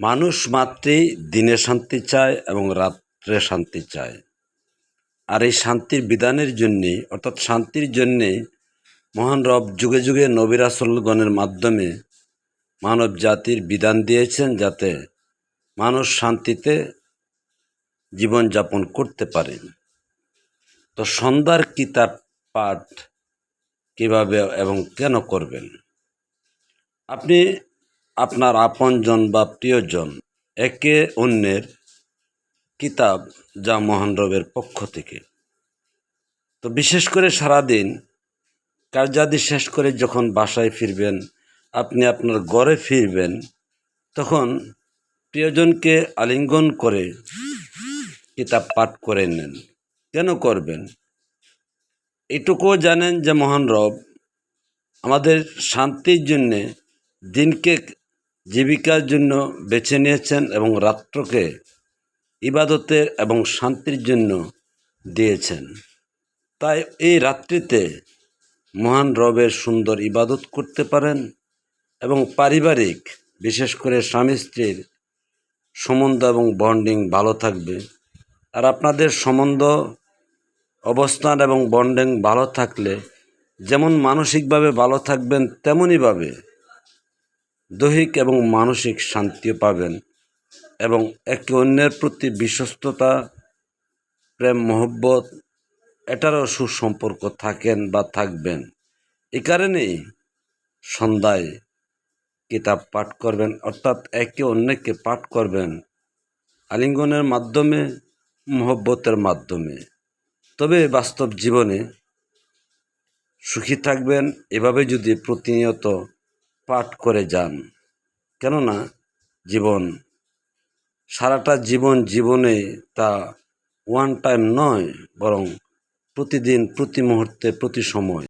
মানুষ মাত্রেই দিনে শান্তি চায় এবং রাত্রে শান্তি চায়। আর এই শান্তির বিধানের জন্যে, অর্থাৎ শান্তির জন্যে মহান রব যুগে যুগে নবিরাসলগণের মাধ্যমে মানব জাতির বিধান দিয়েছেন যাতে মানুষ শান্তিতে জীবনযাপন করতে পারে। তো সন্ধ্যার কিতাব পাঠ কীভাবে এবং কেন করবেন? আপনি আপনার আপনজন বা প্রিয়জন একে অন্যের কিতাব যা মহান রবের পক্ষ থেকে। তো বিশেষ করে সারাদিন কার্যাদি শেষ করে যখন বাসায় ফিরবেন, আপনি আপনার ঘরে ফিরবেন, তখন প্রিয়জনকে আলিঙ্গন করে কিতাব পাঠ করে নেন। কেন করবেন? এটুকুও জানেন যে মহান রব আমাদের শান্তির জন্যে দিনকে জীবিকার জন্য বেছে নিয়েছেন এবং রাত্রকে ইবাদতের এবং শান্তির জন্য দিয়েছেন। তাই এই রাত্রিতে মহান রবের সুন্দর ইবাদত করতে পারেন এবং পারিবারিক, বিশেষ করে স্বামী স্ত্রীর সম্বন্ধ এবং বন্ডিং ভালো থাকবে। আর আপনাদের সম্বন্ধ, অবস্থান এবং বন্ডিং ভালো থাকলে যেমন মানসিকভাবে ভালো থাকবেন তেমনইভাবে দৈহিক এবং মানসিক শান্তিও পাবেন এবং একে অন্যের প্রতি বিশ্বস্ততা, প্রেম, মহব্বত, এটারও সুসম্পর্ক থাকেন বা থাকবেন। এই কারণেই সন্ধ্যায় কিতাব পাঠ করবেন, অর্থাৎ একে অন্যকে পাঠ করবেন আলিঙ্গনের মাধ্যমে, মহব্বতের মাধ্যমে। তবে বাস্তব জীবনে সুখী থাকবেন, এভাবে যদি প্রতিনিয়ত পাঠ করে যান। কেননা জীবন, সারাটা জীবন জীবনে তা ওয়ান টাইম নয়, বরং প্রতিদিন, প্রতি মুহূর্তে, প্রতি সময়।